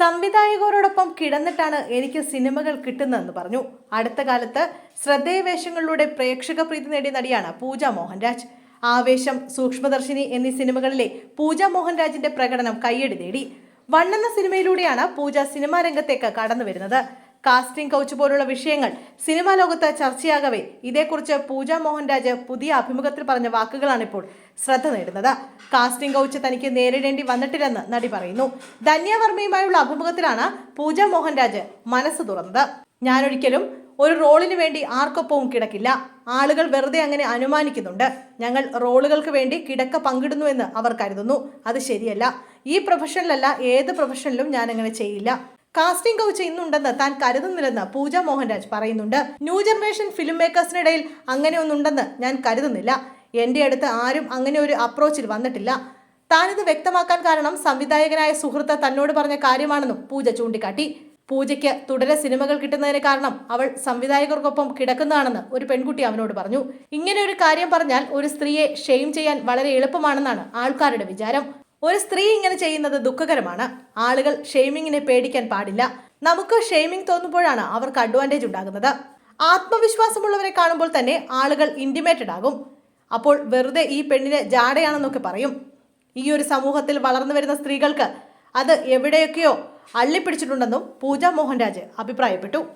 സംവിധായകരോടൊപ്പം കിടന്നിട്ടാണ് എനിക്ക് സിനിമകൾ കിട്ടുന്നതെന്ന് പറഞ്ഞു. അടുത്ത കാലത്ത് ശ്രദ്ധേയ വേഷങ്ങളിലൂടെ പ്രേക്ഷക പ്രീതി നേടിയ നടിയാണ് പൂജ മോഹൻരാജ്. ആവേശം സൂക്ഷ്മദർശിനി എന്നീ സിനിമകളിലെ പൂജ മോഹൻരാജിന്റെ പ്രകടനം കയ്യടി നേടി. വണ്ണെന്ന സിനിമയിലൂടെയാണ് പൂജ സിനിമാ രംഗത്തേക്ക് കടന്നു വരുന്നത് കാസ്റ്റിംഗ് കൗച്ച് പോലുള്ള വിഷയങ്ങൾ സിനിമാ ലോകത്ത് ചർച്ചയാകവേ. ഇതേക്കുറിച്ച് പൂജ മോഹൻരാജ് പുതിയ അഭിമുഖത്തിൽ പറഞ്ഞ വാക്കുകളാണിപ്പോൾ ശ്രദ്ധ നേടുന്നത്. കാസ്റ്റിംഗ് കൗച്ച് തനിക്ക് നേരിടേണ്ടി വന്നിട്ടില്ലെന്ന് നടി പറയുന്നു. ധന്യവർമ്മയുമായുള്ള അഭിമുഖത്തിലാണ് പൂജ മോഹൻരാജ് മനസ്സ് തുറന്നത്. ഞാനൊരിക്കലും ഒരു റോളിന് വേണ്ടി ആർക്കൊപ്പവും കിടക്കില്ല. ആളുകൾ വെറുതെ അങ്ങനെ അനുമാനിക്കുന്നുണ്ട്. ഞങ്ങൾ റോളുകൾക്ക് വേണ്ടി കിടക്ക പങ്കിടുന്നുവെന്ന് അവർ കരുതുന്നു. അത് ശരിയല്ല. ഈ പ്രൊഫഷനിലല്ല ഏത് പ്രൊഫഷനിലും ഞാൻ അങ്ങനെ ചെയ്യില്ല. കാസ്റ്റിംഗ് കൗച്ച് ഇന്നുണ്ടെന്ന് താൻ കരുതുന്നില്ലെന്ന് പൂജ മോഹൻരാജ് പറയുന്നുണ്ട്. ന്യൂ ജനറേഷൻ ഫിലിം മേക്കേഴ്സിനിടയിൽ അങ്ങനെ ഒന്നുണ്ടെന്ന് ഞാൻ കരുതുന്നില്ല. എന്റെ അടുത്ത് ആരും അങ്ങനെ ഒരു അപ്രോച്ചിൽ വന്നിട്ടില്ല. താനിത് വ്യക്തമാക്കാൻ കാരണം സംവിധായകനായ സുഹൃത്ത് തന്നോട് പറഞ്ഞ കാര്യമാണെന്നും പൂജ ചൂണ്ടിക്കാട്ടി. പൂജയ്ക്ക് തുടരെ സിനിമകൾ കിട്ടുന്നതിന് കാരണം അവൾ സംവിധായകർക്കൊപ്പം കിടക്കുന്നതാണെന്ന് ഒരു പെൺകുട്ടി അവനോട് പറഞ്ഞു. ഇങ്ങനെ ഒരു കാര്യം പറഞ്ഞാൽ ഒരു സ്ത്രീയെ ഷെയിം ചെയ്യാൻ വളരെ എളുപ്പമാണെന്നാണ് ആൾക്കാരുടെ വിചാരം. ഒരു സ്ത്രീ ഇങ്ങനെ ചെയ്യുന്നത് ദുഃഖകരമാണ്. ആളുകൾ ഷെയ്മിങ്ങിനെ പേടിക്കാൻ പാടില്ല. നമുക്ക് ഷെയ്മിങ് തോന്നുമ്പോഴാണ് അവർക്ക് അഡ്വാന്റേജ് ഉണ്ടാകുന്നത്. ആത്മവിശ്വാസമുള്ളവരെ കാണുമ്പോൾ തന്നെ ആളുകൾ ഇന്റിമേറ്റഡ് ആകും. അപ്പോൾ വെറുതെ ഈ പെണ്ണിന് ജാടയാണെന്നൊക്കെ പറയും. ഈ ഒരു സമൂഹത്തിൽ വളർന്നു വരുന്ന സ്ത്രീകൾക്ക് അത് എവിടെയൊക്കെയോ അള്ളിപ്പിടിച്ചിട്ടുണ്ടെന്നും പൂജ മോഹൻരാജ് അഭിപ്രായപ്പെട്ടു.